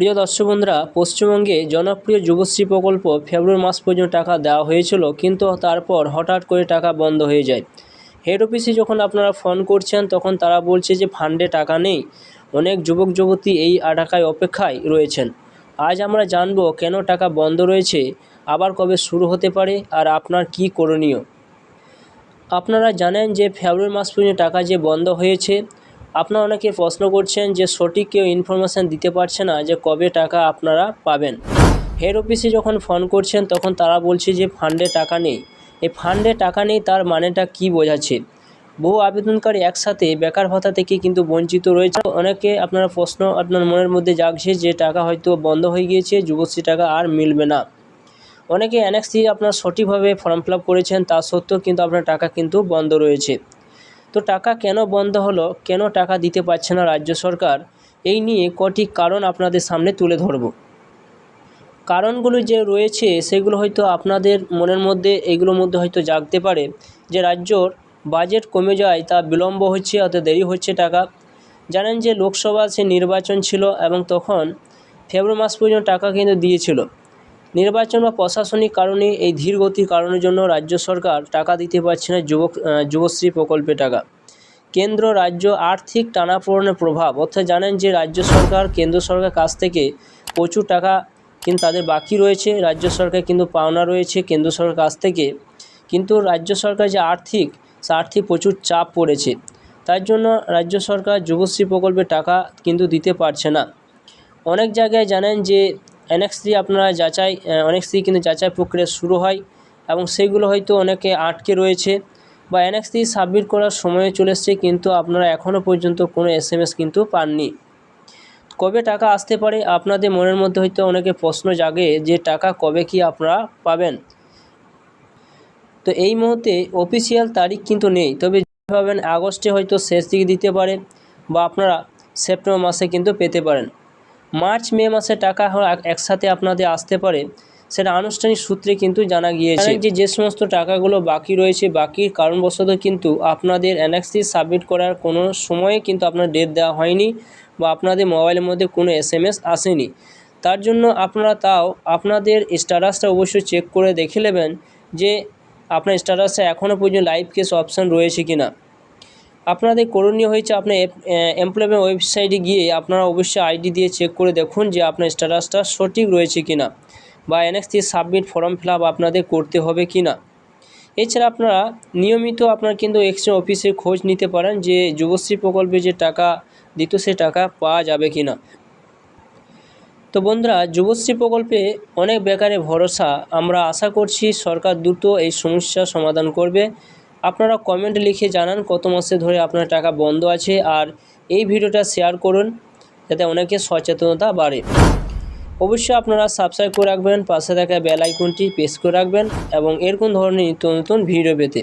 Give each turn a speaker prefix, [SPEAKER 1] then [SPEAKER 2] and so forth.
[SPEAKER 1] প্রিয় দর্শক বন্ধুরা, পশ্চিমবঙ্গে জনপ্রিয় যুবশ্রী প্রকল্প ফেব্রুয়ারি মাস পর্যন্ত টাকা দেওয়া হয়েছিল, কিন্তু তারপর হঠাৎ করে টাকা বন্ধ হয়ে যায়। হেড অফিসে যখন আপনারা ফোন করছেন, তখন তারা বলছে যে ফান্ডে টাকা নেই। অনেক যুবক যুবতী এই টাকায় অপেক্ষায় রয়েছেন। আজ আমরা জানব কেন টাকা বন্ধ রয়েছে, আবার কবে শুরু হতে পারে, আর আপনার কি করণীয়? আপনারা জানেন যে ফেব্রুয়ারি মাস পর্যন্ত টাকা যে বন্ধ হয়েছে আপনারা অনেকে প্রশ্ন করছেন যে সঠিক কেউ ইনফরমেশান দিতে পারছে না যে কবে টাকা আপনারা পাবেন। হেড অফিসে যখন ফোন করছেন, তখন তারা বলছে যে ফান্ডে টাকা নেই। এই ফান্ডে টাকা নেই, তার মানেটা কি বোঝাচ্ছে? বহু আবেদনকারী একসাথে বেকার ভাতা থেকে কিন্তু বঞ্চিত রয়েছে। অনেকে আপনারা প্রশ্ন আপনার মনের মধ্যে জাগছে যে টাকা হয়তো বন্ধ হয়ে গিয়েছে, যুবশ্রী টাকা আর মিলবে না। অনেকে দিয়ে আপনার সঠিকভাবে ফর্ম ফিল করেছেন, তা সত্ত্বেও কিন্তু আপনার টাকা কিন্তু বন্ধ রয়েছে। তো টাকা কেন বন্ধ হলো? কেন টাকা দিতে পারছে না রাজ্য সরকার? এই নিয়ে কটি কারণ আপনাদের সামনে তুলে ধরব। কারণগুলো যে রয়েছে, সেগুলো হয়তো আপনাদের মনের মধ্যে, এগুলোর মধ্যে হয়তো জাগতে পারে যে রাজ্যর বাজেট কমে যায়, তা বিলম্ব হচ্ছে, অত দেরি হচ্ছে টাকা। জানেন যে লোকসভা সে নির্বাচন ছিল এবং তখন ফেব্রুয়ারি মাস পর্যন্ত টাকা কিন্তু দিয়েছিল। নির্বাচন বা প্রশাসনিক কারণে এই ধীর গতির কারণের জন্য রাজ্য সরকার টাকা দিতে পারছে না যুবক যুবশ্রী প্রকল্পে টাকা। কেন্দ্র, রাজ্য আর্থিক টানাপোড়েনের প্রভাব, অর্থাৎ জানেন যে রাজ্য সরকার, কেন্দ্র সরকার কাছ থেকে প্রচুর টাকা কিন্তু তাদের বাকি রয়েছে, রাজ্য সরকার কিন্তু পাওনা রয়েছে, কেন্দ্র সরকার কাছ থেকে। কিন্তু রাজ্য সরকার যে আর্থিক, সে আর্থিক প্রচুর চাপ পড়েছে। তার জন্য রাজ্য সরকার যুবশ্রী প্রকল্পে টাকা কিন্তু দিতে পারছে না। অনেক জায়গায় জানেন যে এনএক্স দিয়ে আপনারা যাচাই অনেক দিয়ে কিন্তু যাচাই প্রক্রিয়া শুরু হয় এবং সেইগুলো হয়তো অনেকে আটকে রয়েছে বা এনএক্স দিয়ে সাবমিট করার সময় চলে এসছে কিন্তু আপনারা এখনও পর্যন্ত কোনো এস কিন্তু পাননি। কবে টাকা আসতে পারে আপনাদের মনের মধ্যে হয়তো অনেকে প্রশ্ন জাগে যে টাকা কবে কি আপনারা পাবেন। তো এই মুহূর্তে অফিসিয়াল তারিখ কিন্তু নেই, তবে পাবেন আগস্টে হয়তো শেষ দিকে দিতে পারে বা আপনারা সেপ্টেম্বর মাসে কিন্তু পেতে পারেন। মার্চ, মে মাসে টাকা একসাথে আপনাদের আসতে পারে। সেটা আনুষ্ঠানিক সূত্রে কিন্তু জানা গিয়েছে। যে যে সমস্ত টাকাগুলো বাকি রয়েছে বাকির কারণবশত কিন্তু আপনাদের এনএক্সি সাবমিট করার কোনো সময়ে কিন্তু আপনার ডেট দেওয়া হয়নি বা আপনাদের মোবাইলের মধ্যে কোনো এস আসেনি। তার জন্য আপনারা তাও আপনাদের স্ট্যাটাসটা অবশ্যই চেক করে দেখে নেবেন যে আপনার স্ট্যাটাসে এখনও পর্যন্ত লাইভ কেস অপশান রয়েছে কি না আপনাদের করণীয় হয়েছে আপনার এমপ্লয়মেন্ট ওয়েবসাইটে গিয়ে আপনারা অবশ্যই আইডি দিয়ে চেক করে দেখুন যে আপনার স্ট্যাটাসটা সঠিক রয়েছে কি না বা এনএক্স দিয়ে সাবমিট ফর্ম ফিল আপ আপনাদের করতে হবে কি না এছাড়া আপনারা নিয়মিত আপনার কিন্তু এক্সচেঞ্জ অফিসে খোঁজ নিতে পারেন যে যুবশ্রী প্রকল্পে যে টাকা দিত সে টাকা পাওয়া যাবে কি না তো বন্ধুরা, যুবশ্রী প্রকল্পে অনেক বেকারে ভরসা। আমরা আশা করছি সরকার দ্রুত এই সমস্যা সমাধান করবে। আপনারা কমেন্ট লিখে জানান কত মাসে ধরে আপনার টাকা বন্ধ আছে আর এই ভিডিওটা শেয়ার করুন, যাতে অনেকে সচেতনতা বাড়ে। অবশ্যই আপনারা সাবস্ক্রাইব করে রাখবেন, পাশে থাকা বেল আইকনটি প্রেস করে রাখবেন এবং এরকম ধরনের নিত্য নতুন ভিডিও পেতে।